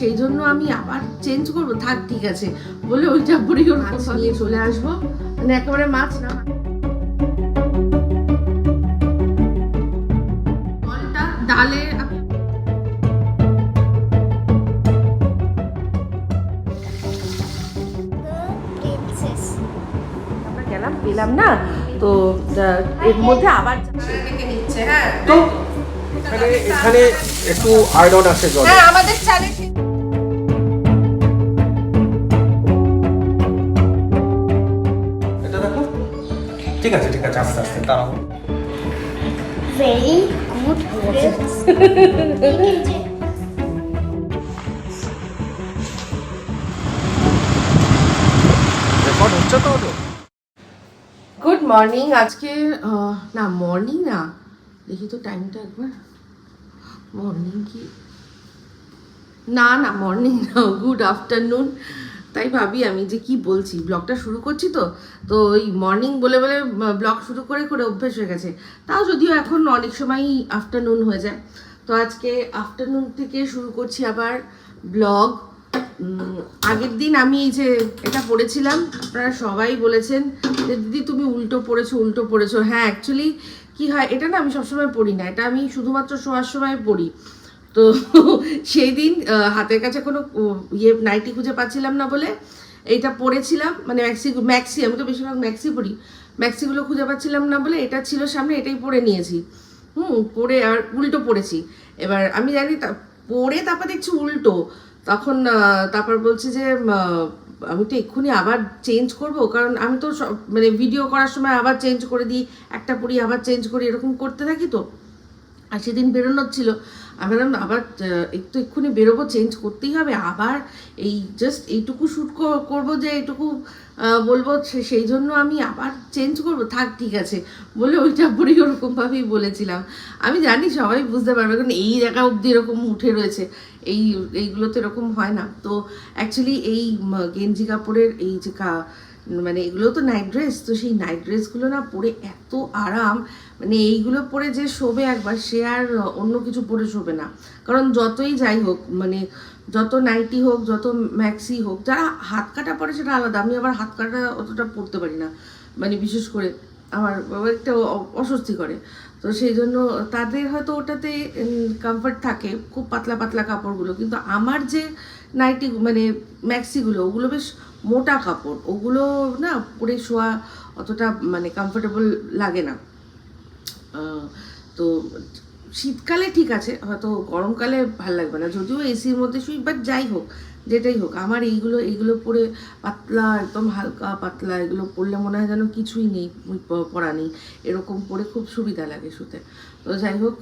সেই জন্য আমি আবার চেঞ্জ করব। থাক ঠিক আছে। বলে ওইটা পরে ওর মাছ নিয়ে চলে আসব। মানে একেবারে মাছ না ডালে গেলাম পেলাম না। তো এর মধ্যে আবার নিচ্ছে হ্যাঁ। তো এখানে এখানে একটু আয়রন আছে জলে। হ্যাঁ আমাদের চালে এটা দেখো। ঠিক আছে ঠিক আছে আস্তে আস্তে দাঁড়াও। ভেরি গুড রেকর্ড হচ্ছে তো গুড মর্নিং আজকে না মর্নিং না। দেখি তো টাইমটা একবার। মর্নিং কি? না না মর্নিং না গুড আফটারনুন তাই ভাবি আমি যে কি বলছি ব্লগটা শুরু করছি তো তো ওই মর্নিং বলে বলে ব্লগ শুরু করে করে অভ্যেস হয়ে গেছে। তাও যদিও এখন অনেক সময়ই আফটারনুন হয়ে যায়। তো আজকে আফটারনুন থেকে শুরু করছি আবার ব্লগ আগের দিন আমি এই যে এটা পড়েছিলাম, আপনারা সবাই বলেছেন যে, দিদি, তুমি উল্টো পড়েছো উল্টো পড়েছো। হ্যাঁ অ্যাকচুয়ালি কি হয়, এটা না আমি সবসময় পড়ি না, এটা আমি শুধুমাত্র শোয়ার সময় পড়ি। তো সেই দিন হাতের কাছে কোনো ইয়ে নাইটি খুঁজে পাচ্ছিলাম না বলে, এইটা পড়েছিলাম মানে ম্যাক্সি ম্যাক্সি আমি তো বেশিরভাগ ম্যাক্সি পড়ি। ম্যাক্সিগুলো খুঁজে পাচ্ছিলাম না বলে, এটা ছিল সামনে, এটাই পরে নিয়েছি। হুম, পরে আর উল্টো পড়েছি। এবার আমি জানি পরে তারপর দেখছি উল্টো। তখন তারপর বলছি যে আমি তো এক্ষুনি আবার চেঞ্জ করব, কারণ আমি তো মানে ভিডিও করার সময় আবার চেঞ্জ করে দিই, একটা পড়ি আবার চেঞ্জ করি, এরকম করতে থাকি তো। আর সেদিন বেরোনোর ছিল, আমি বললাম আবার একটু এক্ষুনি বেরোবো চেঞ্জ করতেই হবে, আবার এই জাস্ট এইটুকু শ্যুট করব যে এইটুকু বলব সেই জন্য আমি আবার চেঞ্জ করব। থাক, ঠিক আছে। বলে ওইটা পরেই ওরকমভাবেই বলেছিলাম। আমি জানি সবাই বুঝতে পারবে, কারণ এই জায়গা অবধি এরকম উঠে রয়েছে। এই এইগুলো তো এরকম হয় না। তো অ্যাকচুয়ালি এই গেঞ্জি কাপড়ের এই যে কা মানে এগুলো তো নাইট ড্রেস তো সেই নাইট ড্রেসগুলো না পরে এত আরাম। মানে এইগুলো পরে যে শোবে একবার, সে আর অন্য কিছু পরে শোবে না। কারণ যতই যাই হোক মানে যত নাইটি হোক, যত ম্যাক্সি হোক, যারা হাত কাটা পরে সেটা আলাদা। আমি আবার হাত কাটা অতটা পরতে পারি না। মানে বিশেষ করে আমার একটা অস্বস্তি করে। তো সেই জন্য তাদের হয়তো ওটাতে কমফর্ট থাকে, খুব পাতলা পাতলা কাপড়গুলো। কিন্তু আমার যে নাইটি মানে ম্যাক্সিগুলো ওগুলো বেশ মোটা কাপড়। ওগুলো না পরে শোয়া অতটা মানে কমফোর্টেবল লাগে না। তো শীতকালে ঠিক আছে, হয়তো গরমকালে ভালো লাগবে না, যদিও এসির মধ্যে শুই বাট যাই হোক, যেটাই হোক, আমার এইগুলো এইগুলো পরে পাতলা, একদম হালকা পাতলা, এগুলো পরলে মনে হয় যেন কিছুই নেই পরা নেই, এরকম পরে খুব সুবিধা লাগে শুতে। তো যাই হোক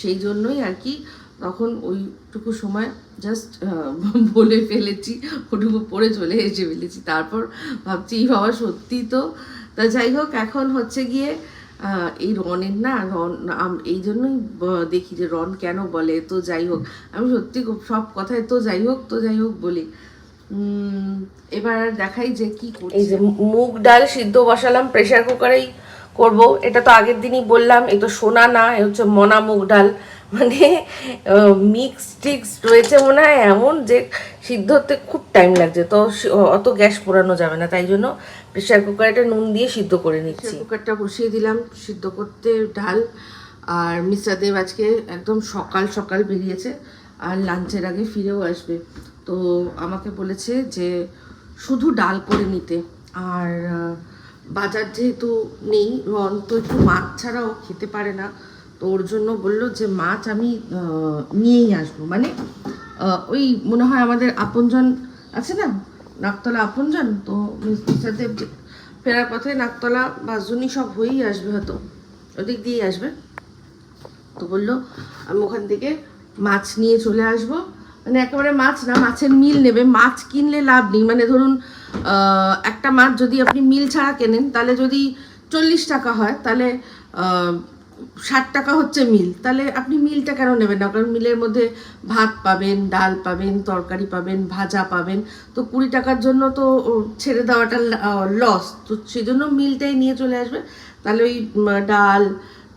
সেই জন্যই আর কি, তখন ওইটুকু সময় জাস্ট বলে ফেলেছি, ওটুকু পরে চলে এসে ফেলেছি, তারপর ভাবছি বাবা সত্যি তো? তা যাই হোক, এখন হচ্ছে গিয়ে এই রনের না রন আম- এই জন্যই দেখি যে রন কেন বলে তো যাই হোক। আমি সত্যি সব কথায় তো যাই হোক তো যাই হোক বলি। উম, এবার দেখাই যে কি এই যে মুগ ডাল সিদ্ধ বসালাম প্রেশার কুকারেই করব। এটা তো আগের দিনই বললাম এ তো সোনা না এ হচ্ছে মনা মুগ ডাল। মানে মিক্স টিক্স রয়েছে মনে হয় এমন যে সিদ্ধ হতে খুব টাইম লাগছে। তো অত গ্যাস পোড়ানো যাবে না তাই জন্য প্রেসার কুকারটা নুন দিয়ে সিদ্ধ করে নিচ্ছি। কুকারটা বসিয়ে দিলাম সিদ্ধ করতে ডাল। আর মিস্টার দেব আজকে একদম সকাল সকাল বেরিয়েছে আর লাঞ্চের আগে ফিরেও আসবে। তো আমাকে বলেছে যে শুধু ডাল করে নিতে আর বাজার যেহেতু নেই, রন তো একটু মাছ ছাড়াও খেতে পারে না। তো ওর জন্য বলল যে, মাছ আমি নিয়েই আসব। মানে ওই মনে হয় আমাদের আপনজন আছে না, নাকতলা আপনজন? তো মিস্টার ফেরার পথে নাকতলা বাসজনই সব হয়েই আসবে হয়তো। ওদিক দিয়েই আসবে। তো বলল, আমি ওখান থেকে মাছ নিয়ে চলে আসব। মানে একেবারে মাছ না, মাছের মিল নেবে। মাছ কিনলে লাভ নেই। মানে ধরুন একটা মাছ যদি আপনি মিল ছাড়া কেনেন, তাহলে যদি চল্লিশ টাকা হয়, তাহলে ষাট টাকা হচ্ছে মিল। তাহলে আপনি মিলটা কেন নেবেন না? কারণ মিলের মধ্যে ভাত পাবেন, ডাল পাবেন, তরকারি পাবেন, ভাজা পাবেন। তো কুড়ি টাকার জন্য তো ছেড়ে দেওয়াটা লস তো সেই জন্য মিলটাই নিয়ে চলে আসবে। তাহলে ওই ডাল,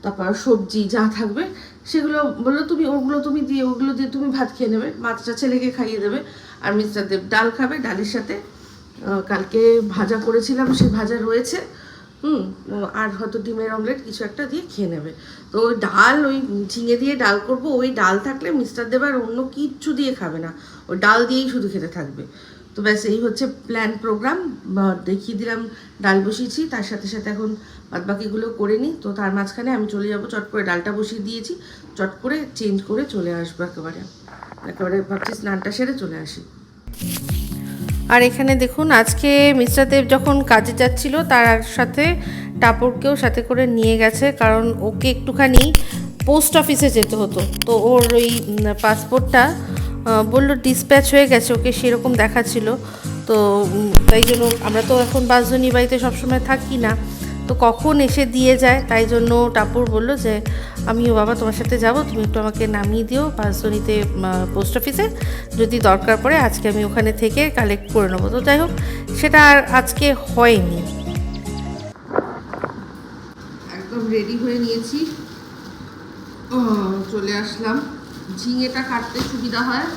তারপর সবজি যা থাকবে, সেগুলো বলল তুমি, ওগুলো তুমি দিয়ে, ওগুলো দিয়ে তুমি ভাত খেয়ে নেবে। মাছটা ছেলেকে খাইয়ে দেবে। আর মিস্টার দেব ডাল খাবে, ডালের সাথে কালকে ভাজা করেছিলাম সেই ভাজা রয়েছে। হুম, আর হয়তো ডিমের অমলেট কিছু একটা দিয়ে খেয়ে নেবে। তো ওই ডাল, ওই ঝিঙে দিয়ে ডাল করব, ওই ডাল থাকলে মিস্টার দেব আর অন্য কিচ্ছু দিয়ে খাবে না। ওই ডাল দিয়েই শুধু খেতে থাকবে। তো ব্যাস, এই হচ্ছে প্ল্যান প্রোগ্রাম দেখিয়ে দিলাম, ডাল বসিয়েছি, তার সাথে সাথে এখন বাদবাকিগুলো করে নিই। তো তার মাঝখানে আমি চলে যাব, চট করে ডালটা বসিয়ে দিয়েছি। চট করে চেঞ্জ করে চলে আসব একেবারে। একেবারে ভাবছি স্নানটা সেরে চলে আসি। আর এখানে দেখুন, আজকে মিশ্রা দেব যখন কাজে যাচ্ছিল, তার সাথে টাপুরকেও সাথে করে নিয়ে গেছে, কারণ ওকে একটুখানি পোস্ট অফিসে যেতে হতো। তো ওর ওই পাসপোর্টটা বলল ডিসপ্যাচ হয়ে গেছে, ওকে সেরকম দেখাচ্ছিল। তো তাই জন্য আমরা তো এখন বাসধনী বাড়িতে সবসময় থাকি না। তো কখন এসে দিয়ে যায়? তাই জন্য টাপুর বলল যে আমি ও বাবা তোমার সাথে যাব, তুমি একটু আমাকে নামিয়ে দিও বাসজনীতে পোস্ট অফিসে। যদি দরকার পড়ে আজকে আমি ওখানে থেকে কালেক্ট করে নেব। তো যাই হোক, সেটা আর আজকে হয়নি। একদম রেডি হয়ে নিয়েছি। চলে আসলাম। ঝিঙেটা কাটতে সুবিধা হয়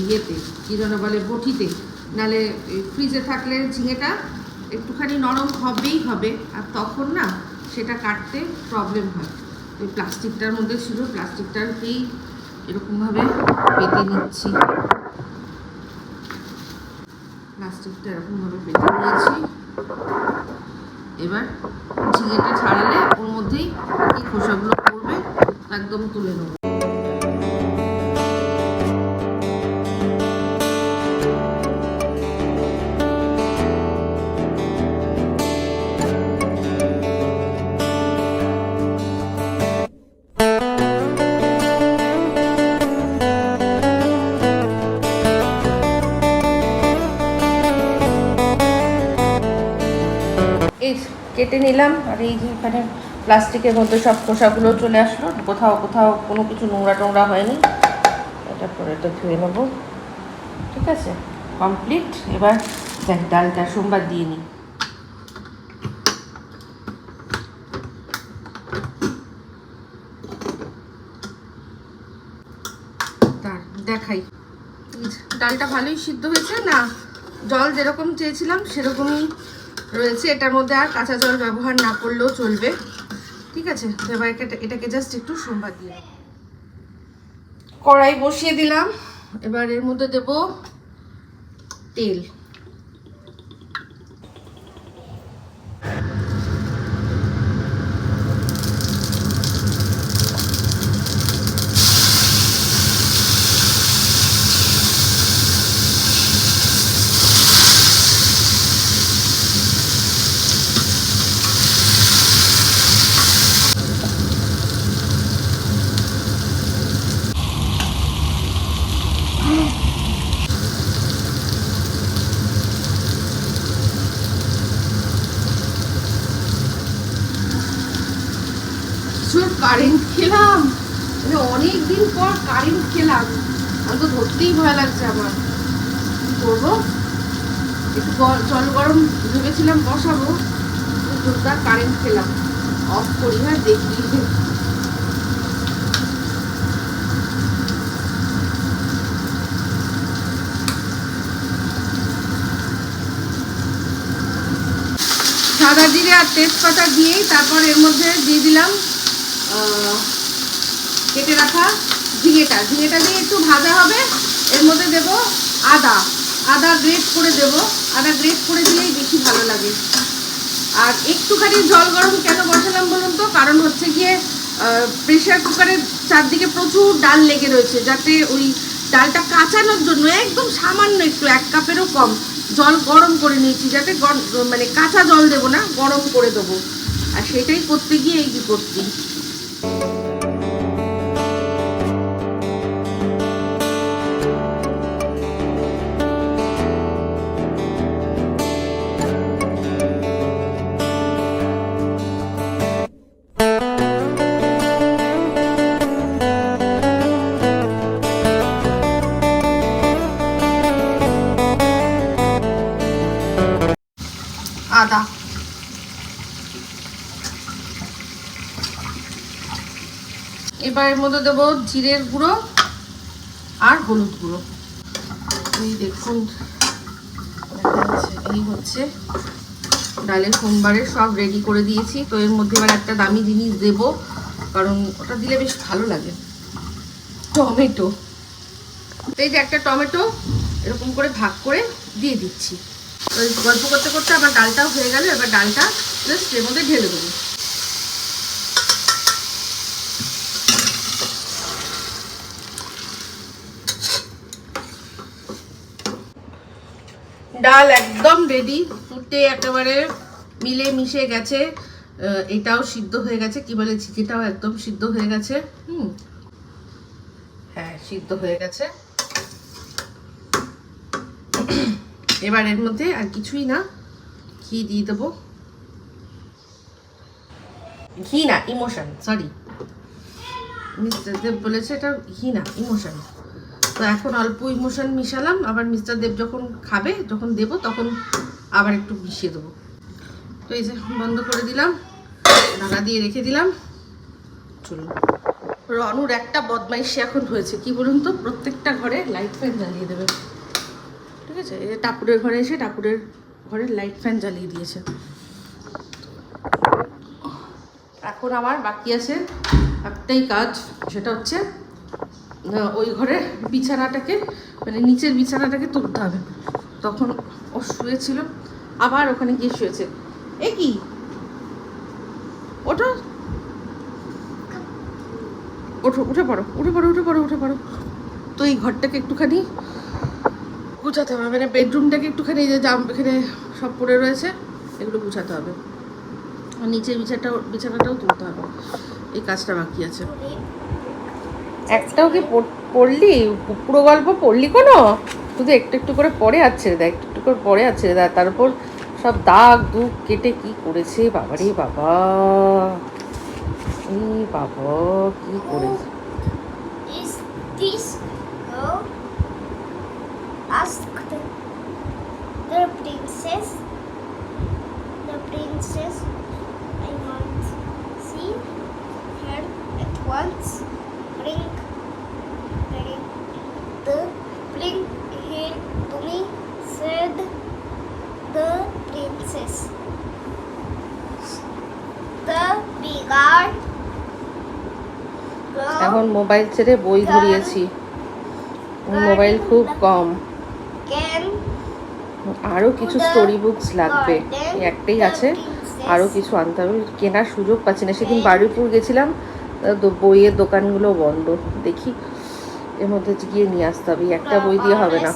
ইয়েতে, কী যেন বলে বটিতে। নালে ফ্রিজে থাকলে ঝিঙেটা একটুখানি নরম হবেই হবে, আর তখন না সেটা কাটতে প্রবলেম হয়। এই প্লাস্টিকটার মধ্যে ছিল প্লাস্টিকটাকেই এরকমভাবে পেতে নিচ্ছি। প্লাস্টিকটা এরকমভাবে পেতে নিয়েছি। এবার ঝিঙেটা ছাড়ালে ওর মধ্যেই খোসাগুলো পড়বে, একদম তুলে নেব। কেটে নিলাম আর এই যে এখানে প্লাস্টিকের মধ্যে সব খোসাগুলো চলে আসলো। কোথাও কোথাও কোনো কিছু নোংরা টোংরা হয়নি। এটা পরে এটা ধুয়ে নেব। ঠিক আছে? কমপ্লিট। এবার দেখ, ডালটা সোমবার দিয়ে নিই দেখাই। ডালটা ভালোই সিদ্ধ হয়েছে না? জল যেরকম চেয়েছিলাম, সেরকমই রয়েছে, এটার মধ্যে আর কাঁচা জল ব্যবহার না করলেও চলবে। ঠিক আছে, এবার এটা- এটাকে জাস্ট একটু সোমবার দিয়ে কড়াই বসিয়ে দিলাম। এবার এর মধ্যে দেব তেল প্রচুর কারেন্ট খেলাম। মানে অনেক দিন পর কারেন্ট খেলাম। আমি তো ধরতেই ভয় লাগছে আমার। কি করব? একটু জল গরম ভেবেছিলাম বসাবো। জোরদার কারেন্ট খেলাম। অফ করি হ্যাঁ দেখি। সাদা জিরে আর তেজপাতা দিয়েই তারপর এর মধ্যে দিয়ে দিলাম। কেটে রাখা ঝিঙেটা। ঝিঙেটা দিয়ে একটু ভাজা হবে। এর মধ্যে দেব আদা। আদা গ্রেট করে দেব। আদা গ্রেট করে দিলেই বেশি ভালো লাগে। আর একটুখানি জল গরম কেন বসালাম বলুন তো? কারণ হচ্ছে গিয়ে প্রেশার কুকারের চারদিকে প্রচুর ডাল লেগে রয়েছে। যাতে ওই ডালটা কাঁচানোর জন্য একদম সামান্য একটু, এক কাপেরও কম জল গরম করে নিয়েছি। যাতে মানে কাঁচা জল দেবো না, গরম করে দেবো। আর সেটাই করতে গিয়ে এই বিপত্তি এর মধ্যে দেবো জিরের গুঁড়ো আর হলুদ গুঁড়ো। এই দেখুন, দেখা এই হচ্ছে ডালের সোমবারে সব রেডি করে দিয়েছি। তো এর মধ্যে এবার একটা দামি জিনিস দেব, কারণ ওটা দিলে বেশ ভালো লাগে। টমেটো। এই যে একটা টমেটো, এরকম করে ভাগ করে দিয়ে দিচ্ছি। তো গল্প করতে করতে আমার ডালটাও হয়ে গেল, এবার ডালটা জাস্ট এর মধ্যে ঢেলে দেবো। ডাল একদম রেডি ফুটে একেবারে মিলে মিশে গেছে। এটাও সিদ্ধ হয়ে গেছে, কি বলে চিকেটাও একদম সিদ্ধ হয়ে গেছে। হুম। হ্যাঁ সিদ্ধ হয়ে গেছে। এবার এর মধ্যে আর কিছুই না, ঘি দিয়ে দেবো। ঘি না, ইমোশন সরি মিস্টার দেব বলেছে এটা ঘি না, ইমোশন। তো এখন অল্প ইমোশন মিশালাম, আবার মিস্টার দেব যখন খাবে, যখন দেবো, তখন আবার একটু মিশিয়ে দেবো। তো এই যে বন্ধ করে দিলাম ঢাকা দিয়ে রেখে দিলাম। চলুন। রনুর একটা বদমাইশি এখন হয়েছে, কি বলুন তো? প্রত্যেকটা ঘরে লাইট ফ্যান জ্বালিয়ে দেবে। ঠিক আছে? এই যে টাপুরের ঘরে এসে টাপুরের ঘরে লাইট ফ্যান জ্বালিয়ে দিয়েছে। এখন আমার বাকি আছে একটাই কাজ, সেটা হচ্ছে ওই ঘরে বিছানাটাকে মানে নিচের বিছানাটাকে তুলতে হবে। তখন ও শুয়েছিল, আবার ওখানে গিয়ে শুয়েছে। এ কি? ওটা ওঠো, উঠে পড়ো উঠে পড়ো উঠে পড়ো উঠে পড়ো। তো এই ঘরটাকে একটুখানি গুছাতে হবে মানে বেডরুমটাকে একটুখানি যে জাম, এখানে সব পড়ে রয়েছে, এগুলো গুছাতে হবে। নিচের বিছানাটাও বিছানাটাও তুলতে হবে। এই কাজটা বাকি আছে। একটাও কি পড়- পড়লি? পুরো গল্প পড়লি কোনো? শুধু একটু একটু করে পড়ে আছে রে একটু একটু করে পড়ে আছে রে দেয় তারপর সব দাগ দুগ কেটে কি করেছে? বাবারে বাবা। এই বাবা, কি করেছে? এখন মোবাইল ছেড়ে বই ধরিয়েছি মোবাইল খুব কম। আরও কিছু স্টোরি বুকস লাগবে। একটাই আছে। আরও কিছু আনতে হবে। কেনার সুযোগ পাচ্ছি না। সেদিন বারুইপুর গেছিলাম বইয়ের দোকানগুলো বন্ধ। দেখি এর মধ্যে গিয়ে নিয়ে আসতে হবে। একটা বই দিয়ে হবে না।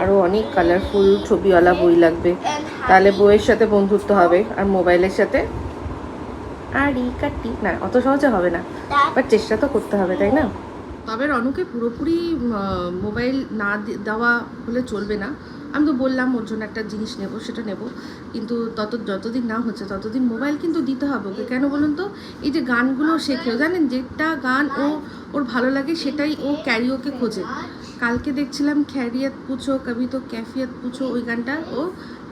আরও অনেক কালারফুল ছবিওয়ালা বই লাগবে। তাহলে বইয়ের সাথে বন্ধুত্ব হবে। আর মোবাইলের সাথে আড়ি কাটি। না অত সহজে হবে না। বাট চেষ্টা তো করতে হবে তাই না? তবে রনুকে পুরোপুরি মোবাইল না দেওয়া হলে চলবে না। আমি তো বললাম ওর জন্য একটা জিনিস নেব সেটা নেব। কিন্তু তত যতদিন না হচ্ছে ততদিন মোবাইল কিন্তু দিতে হবে ওকে। কেন বলুন তো? এই যে গানগুলো শেখেও জানেন যেটা গান ও ওর ভালো লাগে সেটাই ও ক্যারিওকে খোঁজে। কালকে দেখছিলাম খ্যারিয়াত পুছো কবি তো ক্যাফিয়াত পুছো ওই গানটা। ও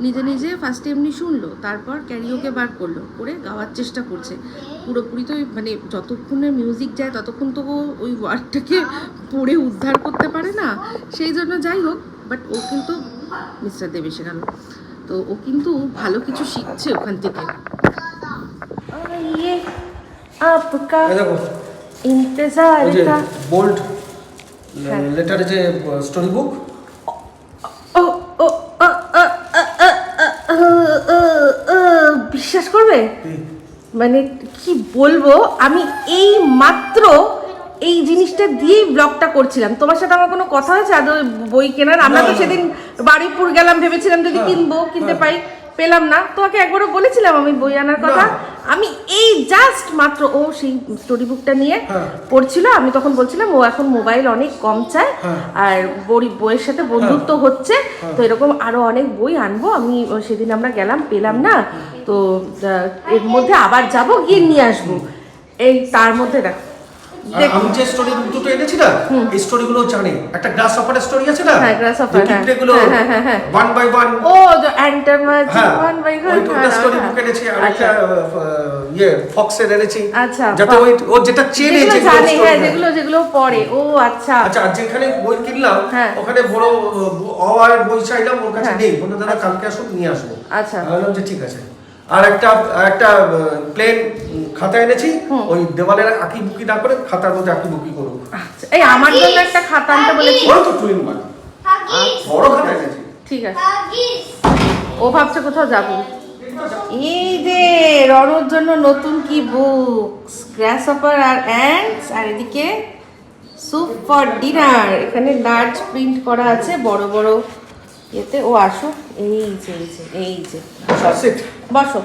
নিজে নিজে ফার্স্টে এমনি শুনলো তারপর ক্যারিওকে বার করল করে গাওয়ার চেষ্টা করছে। পুরোপুরি তো ওই মানে যতক্ষণে মিউজিক যায় ততক্ষণ তো ও ওই ওয়ার্ডটাকে পড়ে উদ্ধার করতে পারে না। সেই জন্য যাই হোক বাট ও কিন্তু মিস্টার দেব গেল। তো ও কিন্তু ভালো কিছু শিখছে ওখান থেকে। দেখো। লেটার যে স্টোরি বুক বিশ্বাস করবে মানে কি বলব আমি এই মাত্র এই জিনিসটা দিয়েই ব্লগটা করছিলাম তোমার সাথে আমার কোনো কথা হয়েছে আদৌ বই কেনার আমরা তো সেদিন বাড়িপুর গেলাম ভেবেছিলাম যদি কিনবো কিনতে পাই পেলাম না তোমাকে একবারও বলেছিলাম আমি বই আনার কথা আমি এই জাস্ট মাত্র ও সেই স্টোরি বুকটা নিয়ে হ্যাঁ। পড়ছিল। আমি তখন বলছিলাম ও এখন মোবাইল অনেক কম চায় হ্যাঁ। আর বড়ি বইয়ের সাথে বন্ধুত্ব হচ্ছে। তো এরকম আরও অনেক বই আনব। আমি সেদিন আমরা গেলাম পেলাম না। তো এর মধ্যে আবার যাব গিয়ে নিয়ে আসব। এই তার মধ্যে দেখ- আমি যে স্টোরি দুটো এনেছি না এই স্টোরিগুলো জানে একটা গ্লাস অফারের স্টোরি আছে না হ্যাঁ, যে হ্যাঁ। হ্যাঁ, হ্যাঁ, হ্যাঁ, হ্যাঁ। ওয়ান বাই ওয়ান ও অ্যান্টামাজ হ্যাঁ ওয়ান বাই ওই দুটো স্টোরি বুক এনেছি আর একটা আহ, ইয়ে ফক্সের এনেছি আচ্ছা, যাতে ওই ও যেটা চেনে যেগুলো জানে হ্যাঁ হ্যাঁ। যেগুলো যেগুলো পড়ে ও আচ্ছা আচ্ছা আর যেখানে বই কিনলাম হ্যাঁ। ওখানে বড় অ আর বই চাইলাম ওর কাছে হ্যাঁ। নেই বলে দাদা কালকে আসুন নিয়ে আসব আচ্ছা। বললাম যে ঠিক আছে আর একটা একটা প্লেন খাতা এনেছি ওই দেওয়ালের আঁকি বুকি না করে খাতার মধ্যে আঁকি বুকি করব আচ্ছা, এই আমার জন্য একটা খাতা আনতে বলেছি। ওই তো টুইন Huggies. বড় খাতা এনেছি। ঠিক আছে। ও ভাবছে কোথাও যাব। এই যে রনর জন্য নতুন কি বুকস গ্রাসহপার আর অ্যান্ডস আর এদিকে সুপ ফর ডিনার এখানে লার্জ প্রিন্ট করা আছে বড় বড় ইয়েতে ও আসো এই যে এই যে এই যে. বসো।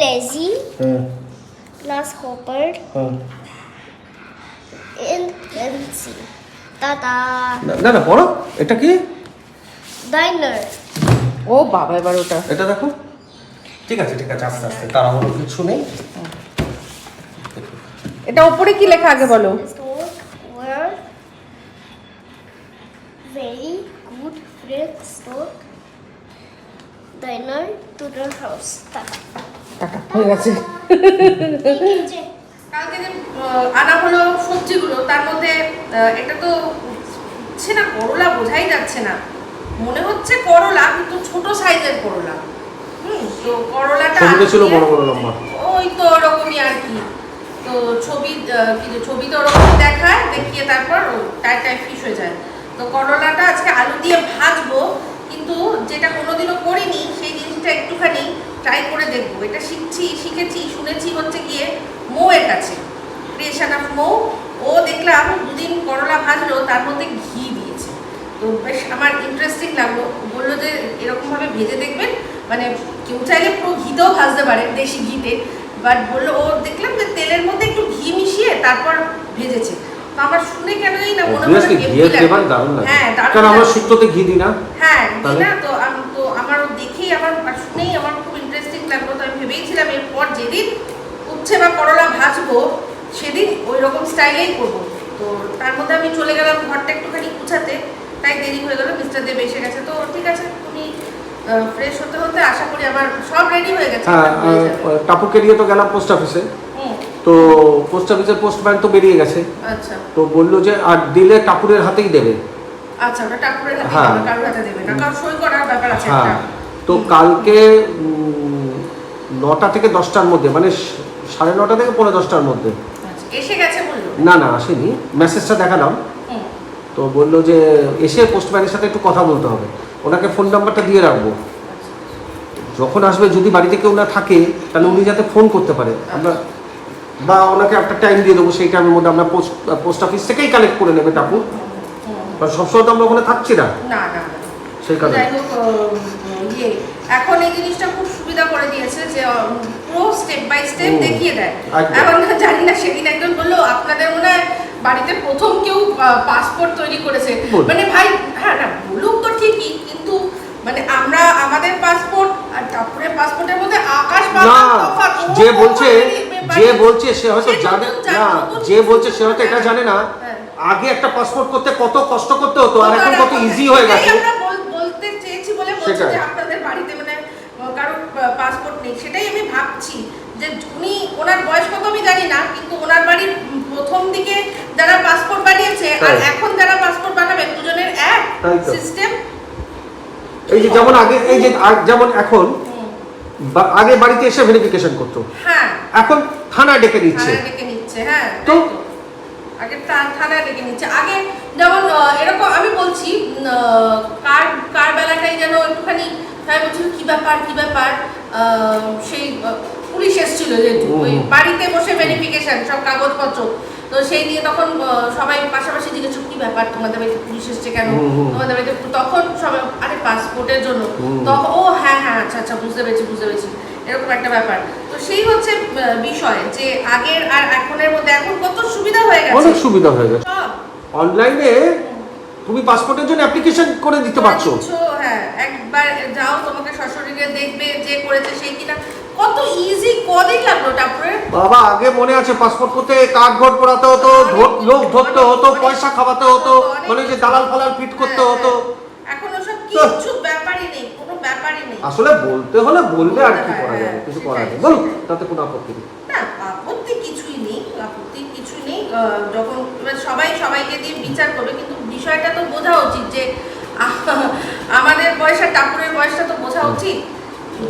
Lazy হ্যাঁ grasshopper হ্যাঁ in fancy. Ta-da! না- না না এটা কি? Diner. ও বাবা এবার ওটা। এটা দেখো। ঠিক আছে ঠিক আছে আস্তে আস্তে তাড়াহুড়ো কিছু নেই। এটা ওপরে কি লেখা আগে বলো? Very good friends. Store diner to the house. টাটা হয়ে গেছে। কালকে যে আনা হলো সবজিগুলো তার মধ্যে এটা তো হচ্ছে না করলা বোঝাই যাচ্ছে না। মনে হচ্ছে করলা কিন্তু ছোট সাইজের করলা। হুম তো করলাটা ছিল বড় বড় লম্বা। ওই তো ওরকমই আর কি। তো ছবি কি যে ওরকম দেখায় দেখিয়ে তারপর টাই টাই ফিস হয়ে যায়। তো করলাটা আজকে আলু দিয়ে ভাজবো, কিন্তু যেটা কোনোদিনও করিনি, সেই জিনিসটা একটুখানি ট্রাই করে দেখব। এটা শিখছি, শিখেছি, শুনেছি হচ্ছে গিয়ে মৌয়ের কাছে। ক্রিয়েশন অফ মৌ। ও দেখলাম দুদিন করলা ভাজলো, তার মধ্যে ঘি দিয়েছে। তো বেশ আমার ইন্টারেস্টিং লাগল। বলল যে এরকমভাবে ভেজে দেখবেন। মানে কেউ চাইলে পুরো ঘিতেও ভাজতে পারে, দেশি ঘিতে। বাট বলল, ও দেখলাম যে তেলের মধ্যে একটু ঘি মিশিয়ে তারপর ভেজেছে। আমার শুনে কেন জানি না মনে heavy ঘিয়ের ফ্লেভার দারুণ লাগে। হ্যাঁ কারণ আমরা। শুক্তোতে ঘি দিই না। হ্যাঁ না তো আম- তো আমার দেখেই আমার শুনেই আমার খুব ইন্টারেস্টিং লাগল তো আমি ভেবেইছিলাম এরপর যেদিন উচ্ছে বা করলা ভাজবো সেদিন ওই রকম স্টাইলেই করব। তো তার মধ্যে আমি চলে গেলাম ঘরটা একটুখানি গুছাতে তাই দেরি হয়ে গেল মিস্টার দেব এসে গেছে। তো ঠিক আছে তুমি ফ্রেশ হতে হতে আশা করি আমার সব রেডি হয়ে গেছে। হ্যাঁ হয়ে টাপুকে নিয়ে তো গেলাম পোস্ট অফিসে তো পোস্ট অফিসের পোস্টম্যান তো বেরিয়ে গেছে। আচ্ছা। তো বলল যে আর দিলে টাপুরের হাতেই দেবে। আচ্ছা ওটা টাকুরের হাতে হ্যাঁ। কারোর হাতে দেবে না। কারণ সই করার ব্যাপার আছে হ্যাঁ। একটা। তো কালকে নটা থেকে দশটার মধ্যে মানে সাড়ে নটা থেকে পনেরো দশটার মধ্যে। আচ্ছা, এসে গেছে বলল? না না আসেনি। মেসেজটা দেখালাম। তো বলল যে এসে পোস্টম্যানের সাথে একটু কথা বলতে হবে। ওনাকে ফোন নাম্বারটা দিয়ে রাখব। আচ্ছা। যখন আসবে যদি বাড়িতে কেউ না থাকে তাহলে উনি যাতে ফোন করতে পারে। আমরা বা ওনাকে একটা টাইম দিয়ে দেবো সেই টাইমের মধ্যে আমরা পোস্ট পোস্ট অফিস থেকেই কালেক্ট করে নেবে টাপু। কারণ সবসময় তো আমরা ওখানে থাকছি না। না না না। সেই কারণে। ইয়ে এখন এই জিনিসটা খুব সুবিধা করে দিয়েছে যে পুরো স্টেপ বাই স্টেপ দেখিয়ে দেয়। এখন জানি না সেদিন একজন বলল আপনাদের মনে হয় বাড়িতে প্রথম কেউ পাসপোর্ট তৈরি করেছে? মানে ভাই হ্যাঁ না বলুক তো ঠিকই কিন্তু মানে আমরা আমাদের পাসপোর্ট আর তারপরে পাসপোর্টের মধ্যে আকাশ। ও যে বলছে যে বলছে সে হয়তো জানে না যে বলছে সে হয়তো এটা হ্যাঁ, জানে না। হ্যাঁ। আগে একটা পাসপোর্ট করতে কত কষ্ট করতে হতো আর এখন কত ইজি হয়ে গেছে। বলতে চেয়েছি বলে বলছি যে আপনাদের বাড়িতে মানে কারোর পাসপোর্ট নেই। সেটাই আমি ভাবছি যে উনি ওনার বয়স কত আমি জানি না কিন্তু ওনার বাড়ির প্রথম দিকে যারা পাসপোর্ট বানিয়েছে আর এখন যারা পাসপোর্ট বানাবে দুজনের এক সিস্টেম এই যে যেমন আগে এই যে যেমন এখন আগে বাড়িতে এসে ভেরিফিকেশন করতো। হ্যাঁ। এখন থানা ডেকে থানায় ডেকে নিচ্ছে হ্যাঁ তো? আগে থা- থানায় ডেকে নিচ্ছে। আগে যেমন এরকম আমি বলছি কার কার বেলাটাই যেন একটুখানি তাই বলছিল কি ব্যাপার কি ব্যাপার সেই পুলিশ এসেছিল যেহেতু ওই বাড়িতে বসে ভেরিফিকেশন সব কাগজপত্র। তো সেই নিয়ে তখন সবাই পাশাপাশি জিজ্ঞেস কি ব্যাপার তোমাদের বাড়িতে পুলিশ এসছে কেন। তোমাদের বাড়িতে তখন সবাই আরে পাসপোর্টের জন্য। তখন ও হ্যাঁ হ্যাঁ আচ্ছা আচ্ছা বুঝতে পেরেছি বুঝতে পেরেছি। এরকম একটা ব্যাপার। তো সেই হচ্ছে বিষয় যে আগের আর এখনের মধ্যে এখন কত সুবিধা হয়ে গেছে। অনেক সুবিধা হয়ে গেছে। অনলাইনে তুমি পাসপোর্টের জন্য অ্যাপ্লিকেশন করে দিতে পারছ। হ্যাঁ একবার যাও তোমাকে সশরীরে দেখবে যে করেছে সেই কিনা। কত ইজি কদিন লাগল টাপুরে বাবা আগে মনে আছে পাসপোর্ট করতে কার্ড ঘর পড়াতে হতো লোক ধরতে হতো পয়সা খাওয়াতে হতো মানে যে দালাল ফালাল ফিট করতে হতো। এখন ওসব কিছু ব্যাপারই নেই কোনো ব্যাপারই নেই। আসলে বলতে হলে বললে আর কি হ্যাঁ, করা যাবে হ্যাঁ, কিছু করা। যাবে। বলুন তাতে কোনো আপত্তি নেই। না আপত্তি কিছুই নেই আপত্তি কিছুই নেই। যখন সবাই সবাইকে দিয়ে বিচার করবে কিন্তু বিষয়টা তো বোঝা উচিত যে আমাদের আর টাপুরের বয়সটা তো বোঝা উচিত।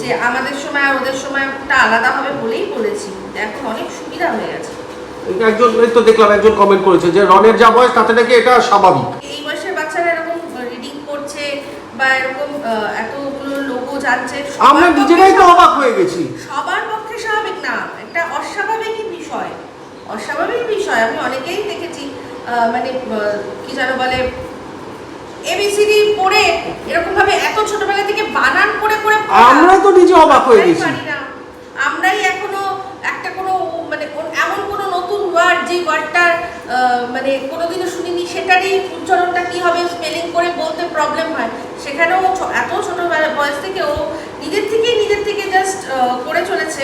যে আমাদের সময় আর ওদের সময়টা আলাদা হবে বলেই বলেছি। এখন অনেক সুবিধা হয়ে গেছে। একজন এই তো দেখলাম একজন কমেন্ট করেছে যে রনের যা বয়স তাতে নাকি এটা স্বাভাবিক। এই বয়সের বাচ্চারা এরকম রিডিং করছে বা এরকম এতগুলো লোগো জানছে আমরা নিজেরাই তো অবাক হয়ে গেছি। সবার পক্ষে স্বাভাবিক না একটা অস্বাভাবিকই বিষয়। অস্বাভাবিক বিষয় আমি অনেকেই দেখেছি মানে কি যেন বলে এবিসিডি পড়ে এরকম ভাবে এত ছোটবেলা থেকে বানান করে করে আমরা তো নিজে অবাক হয়ে গেছি। আমরাই এখনও একটা কোনো মানে কোন- এমন কোনো নতুন ওয়ার্ড যে ওয়ার্ডটার মানে কোনোদিনও শুনিনি সেটারই উচ্চারণটা কি হবে স্পেলিং করে বলতে প্রবলেম হয়। সেখানেও এত ছোট বয়স থেকে ও নিজের থেকেই নিজের থেকে জাস্ট করে চলেছে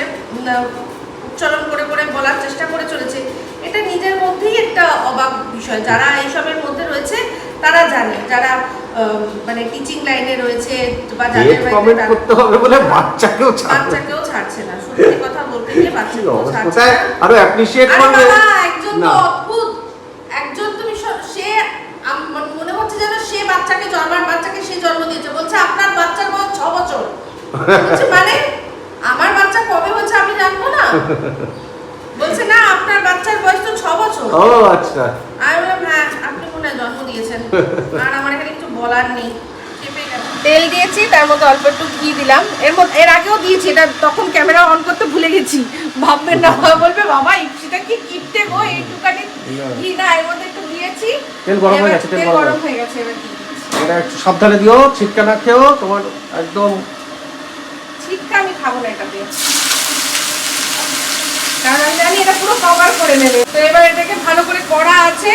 উচ্চারণ করে করে বলার চেষ্টা করে চলেছে। এটা নিজের মধ্যেই একটা অবাক বিষয়। যারা এইসবের মধ্যে রয়েছে তারা জানে। যারা মানে টিচিং লাইনে রয়েছে বা যাদের কমেন্ট করতে হবে বলে বাচ্চাকেও বাচ্চাকেও ছাড়ছে না। সত্যি কথা বলতে গিয়ে বাচ্চাকেও ছাড়ছে আরও অ্যাপ্রিশিয়েট করবে? একজন তো অদ্ভুত। একজন তুমি স- মানে হচ্ছে যেন সে বাচ্চাকে জন্ম আমার বাচ্চাকে সে জন্ম দিয়েছে। বলছে আপনার বাচ্চার বয়স ছ বছর। মানে? আমার বাচ্চা কবে হচ্ছে আমি জানব না? বলছে না আপনার বাচ্চার বয়স তো ছ বছর। ও আচ্ছা। আমি বললাম হ্যাঁ আপনি মনে হয় জন্ম দিয়েছেন। আর আমার এখানে কিছু বলার নেই। তেল দিয়েছি তার মধ্যে অল্প একটু ঘি দিলাম। এর মধ্যে এর আগেও দিয়েছি এটা তখন ক্যামেরা অন করতে ভুলে গেছি। ভাববেন না বলবে বাবা ইপসিটা কি কিপটে গো এইটুকানি। ঘি না এর মধ্যে একটু দিয়েছি। তেল গরম হয়ে গেছে, তেল গরম হয়ে গেছে এবার দিয়ে দিচ্ছি। এটা একটু সাবধানে দিও ছিটকা না খেও তোমার একদম ছিটকা আমি খাব না এটাতে। কারণ আমি জানি এটা পুরো কভার করে নেবে। তো এবার এটাকে ভালো করে কড়া আছে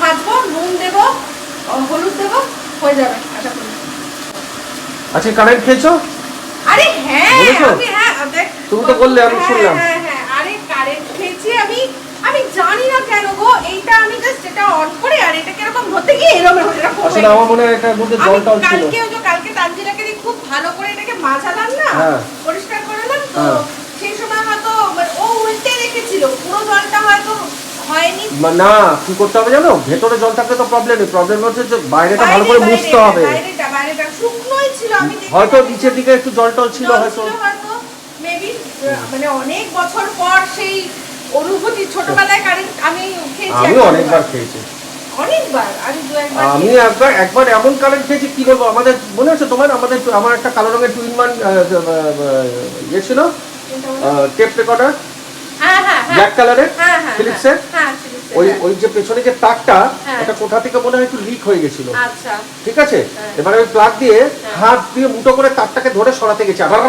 ভাজবো নুন দেবো হলুদ দেবো হয়ে যাবে আশা করি। আচ্ছা কারেন্ট খেয়েছো? আরে হ্যাঁ আমি হ্যাঁ তুমি তো বললে, আমি হ্যাঁ, শুনলাম। হ্যাঁ হ্যাঁ আরে কারেন্ট খেয়েছি আমি আমি জানি না কেন গো এইটা আমি জাস্ট এটা অন করে আর এটা কীরকম ধরতে গিয়ে এরকম এরকম এরকম আসলে আমার মনে হয় এটার মধ্যে জল টল ছিল। কালকে ওই যে কালকে তানজিলাকে দিয়ে খুব ভালো করে এটাকে মাঝালাম না হ্যাঁ। পরিষ্কার করলাম তো হ্যাঁ। সেই সময় হয়তো মানে ও উল্টে রেখেছিল পুরো জলটা হয়তো হয়নি। না কি করতে হবে জানো? ভেতরে জল থাকলে তো প্রবলেম নেই। প্রবলেম হচ্ছে যে বাইরেটা ভালো করে মুছতে হবে। বাইরেটা বাইরেটা শুকনোই ছিল আমি হয়তো নিচের দিকে একটু জল টল ছিল হয়তো। মেবি মানে অনেক বছর পর সেই অনুভূতি ছোটবেলায় আমি খেয়েছি আমি অনেকবার খেয়েছি। অনেকবার আমি দু একবার আমি একবার একবার এমন কারেন্ট খেয়েছি কি বলব? আমাদের মনে আছে তোমার? আমাদের আমার একটা কালো রঙের টুইন মান ইয়ে ছিল টেপ রেকর্ডার ব্ল্যাক কালারের হ্যাঁ। হ্যাঁ ফিলিপসের হ্যাঁ। ওই। ওই যে পেছনে যে হ্যাঁ। এটা কোথা থেকে মনে হয় একটু লিক হয়ে গেছিল। আচ্ছা। ঠিক আছে। এবারে ওই প্লাগ দিয়ে হাত দিয়ে মুটো করে তারটাকে ধরে সরাতে গেছে। আবার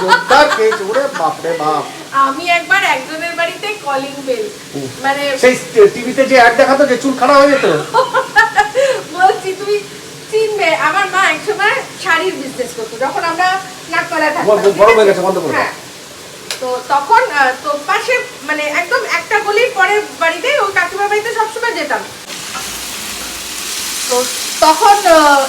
জোরদার খেয়েছে ওরে বাপরে বাপ। আমি একবার একজনের বাড়িতে কলিং বেল মানে সেই টিভিতে যে অ্যাড দেখাতো যে চুল খারাপ হয়ে যেত। বলছি তুমি চিনবে আমার মা একসময় শাড়ির বিজনেস করতো যখন আমরা নাকতলায় থাকতাম বল, হয়ে গেছে, বন্ধ করে। তো তখন তো পাশে মানে একদম একটা গলির পরের বাড়িতে ওই কাকিমার বাড়িতে সবসময় যেতাম। তো তখন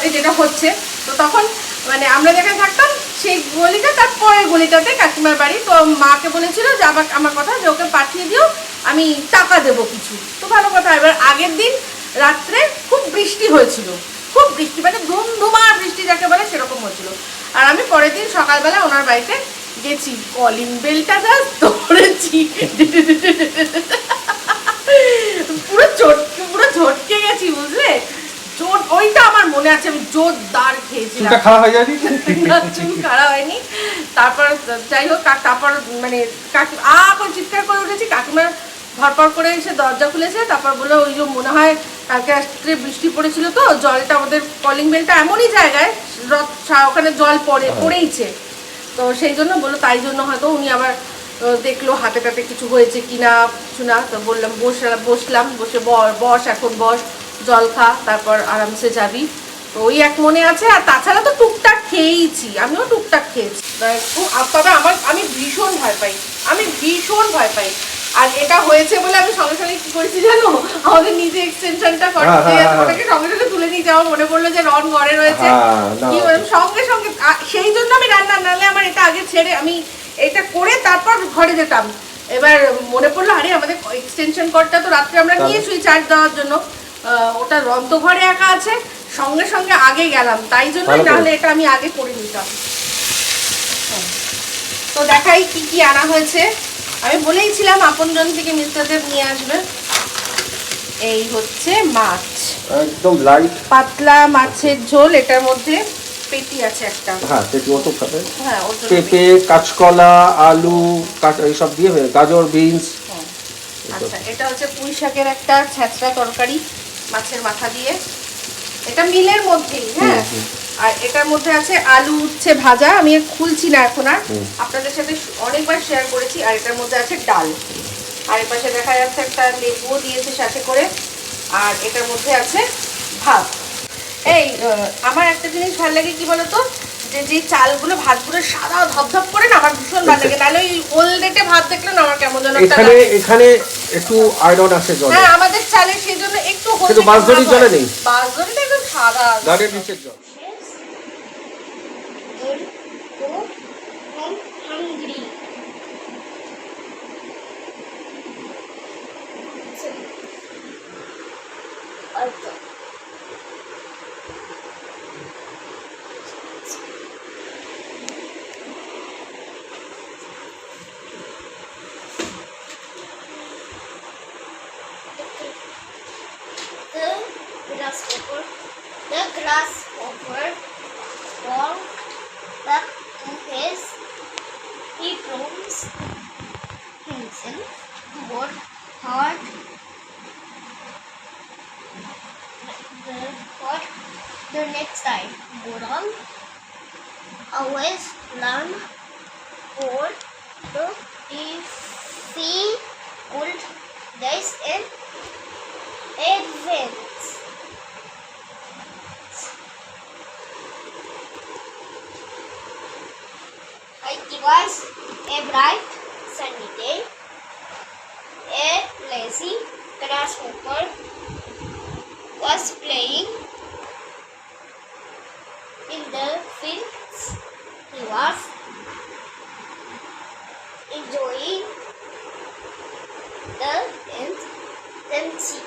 এই যেটা হচ্ছে, তো তখন মানে আমরা যেখানে থাকতাম, সেই গলিটা তার পরের গলিটাতে কাকিমার বাড়ি। তো মাকে বলেছিল যে আবার আমার কথা যে ওকে পাঠিয়ে দিও, আমি টাকা দেবো কিছু। তো ভালো কথা, এবার আগের দিন রাত্রে খুব বৃষ্টি হয়েছিল। খুব বৃষ্টি মানে ধুমধুমার বৃষ্টি যাকে বলে সেরকম হয়েছিল। আর আমি পরের দিন সকালবেলা ওনার বাড়িতে গেছি। কলিং বেলটা জাস্ট ধরেছি। পুরো চটকে পুরো ঝটকে গেছি বুঝলে? চোট ওইটা আমার মনে আছে আমি জোরদার খেয়েছিলাম। চুলটা খারাপ হয়ে যায়নি? চুল খারাপ হয়নি। তারপর যাই হোক তারপর মানে কাকি আ করে চিৎকার করে উঠেছি। কাকিমা ধরপর করে এসে দরজা খুলেছে। তারপর বলে ওই যে মনে হয় কালকে রাত্রে বৃষ্টি পড়েছিল তো জলটা আমাদের কলিং বেলটা এমনই জায়গায় ওখানে জল পড়ে পড়েইছে। তো সেই জন্য বলল তাই জন্য হয়তো উনি আবার দেখল হাতে টাতে কিছু হয়েছে কি না কিছু না তো বললাম বসলাম বসলাম বসে বস এখন বস জল খা তারপর আরামসে যাবি। তো ওই এক মনে আছে আর তাছাড়া তো টুকটাক খেয়েইছি আমিও টুকটাক খেয়েছি। না, একটু আর তবে আমার আমি ভীষণ ভয় পাই আমি ভীষণ ভয় পাই। আর এটা হয়েছে বলে আমি সঙ্গে সঙ্গে কি করেছি জানো? আমাদের নিজে এক্সটেনশনটা হ্যাঁ, করতে হ্যাঁ, হ্যাঁ। ওটাকে সঙ্গে সঙ্গে তুলে নিয়ে যাওয়া মনে পড়ল যে রন ঘরে রয়েছে। হ্যাঁ, কি সঙ্গে সঙ্গে সেই জন্য আমি রান্না নাহলে আমার এটা আগে ছেড়ে আমি এটা করে তারপর ঘরে যেতাম। এবার মনে পড়ল আরে আমাদের এক্সটেনশন কর্ডটা তো রাত্রে আমরা? নিয়ে শুই চার্জ দেওয়ার জন্য। ওটা রন্ত ঘরে একা আছে সঙ্গে সঙ্গে আগে গেলাম। তাই জন্য নাহলে এটা আমি আগে করে নিতাম। হ্যাঁ। তো দেখাই কি কি আনা হয়েছে। আমি বলেইছিলাম আপনজন থেকে মিস্টার দেব নিয়ে আসবে। এই হচ্ছে মাছ। একদম লাইট পাতলা মাছের ঝোল এটার মধ্যে পেটি আছে একটা। হ্যাঁ সেটি অত খাবে। হ্যাঁ পেঁপে কাঁচকলা আলু কাঁচ- এইসব দিয়ে হয়ে গাজর বিনস। আচ্ছা এটা হচ্ছে পুঁই শাকের একটা ছ্যাঁচড়া তরকারি মাছের মাথা দিয়ে। এটা মিলের মধ্যেই হ্যাঁ। আর এটার মধ্যে আছে আলু উচ্ছে ভাজা আমি খুলছি না এখন আর। আপনাদের সাথে অনেকবার শেয়ার করেছি আর এটার মধ্যে আছে ডাল। আর এর পাশে দেখা যাচ্ছে একটা লেবুও দিয়েছে সাথে করে। আর এটার মধ্যে আছে ভাত। এই আমার একটা জিনিস ভালো লাগে কি বলতো? যে যে চালগুলো ভাতগুলো সাদা ধপধপ করে না আমার ভীষণ ভালো লাগে। নাহলে ওই ওল ডেটে ভাত দেখলে না আমার কেমন যেন একটা এখানে এখানে একটু আয়রন আছে জলে। হ্যাঁ আমাদের চালে সেই জন্য একটু হলদে কিন্তু ভাব জলে নেই। বাঁশদড়িটা একদম সাদা। গাড়ির নিচের জল। The grasshopper, the grasshopper fall back to his he roams himself toward hard the for the next time Moral always learn for the sea old days and advents. It was a bright sunny day. A lazy grasshopper was playing in the fields. He was enjoying the intensity.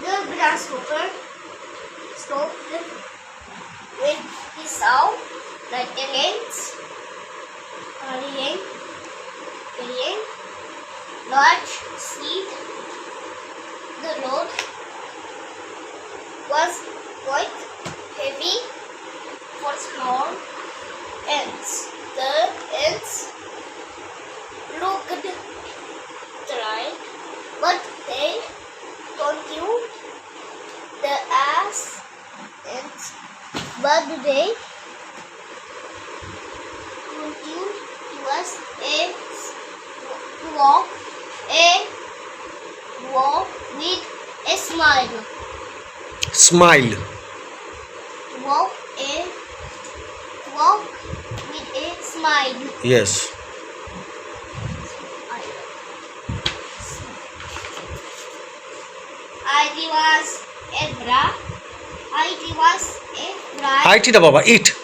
The grasshopper stopped when he saw the giants carrying, carrying large seed. The load was quite heavy for small ants. The ants looked tried, but they continued the ass ants, but they continued towards a to walk a walk with a smile. Smile. Walk a walk with a smile. Yes. I was a bra. I was a bra. I did a baba. Eat.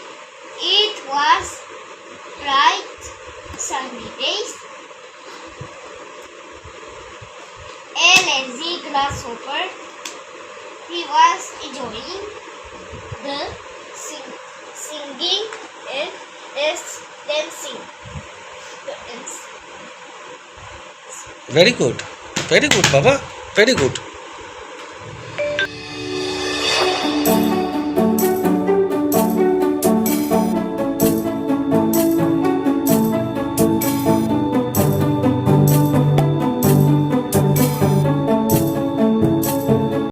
class hopper. He was enjoying the sing singing and dancing. Very good. Very good, Baba. Very good.